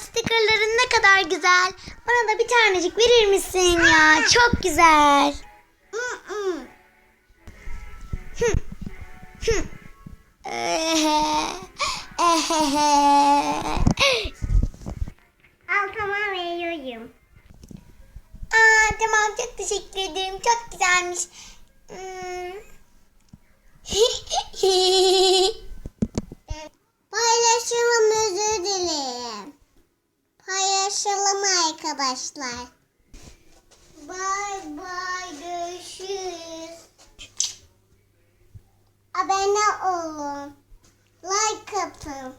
stickerların ne kadar güzel. Bana da bir tanecik verir misin ya? Çok güzel. Hı. Hı. Ehe. Ehehe. Al tamam veriyorum. Aa, tamam çok teşekkür ederim. Çok güzelmiş. Hmm. Paylaşalım özür. Paylaşalım arkadaşlar. Bye bye görüşürüz. Abone olun. Like atın.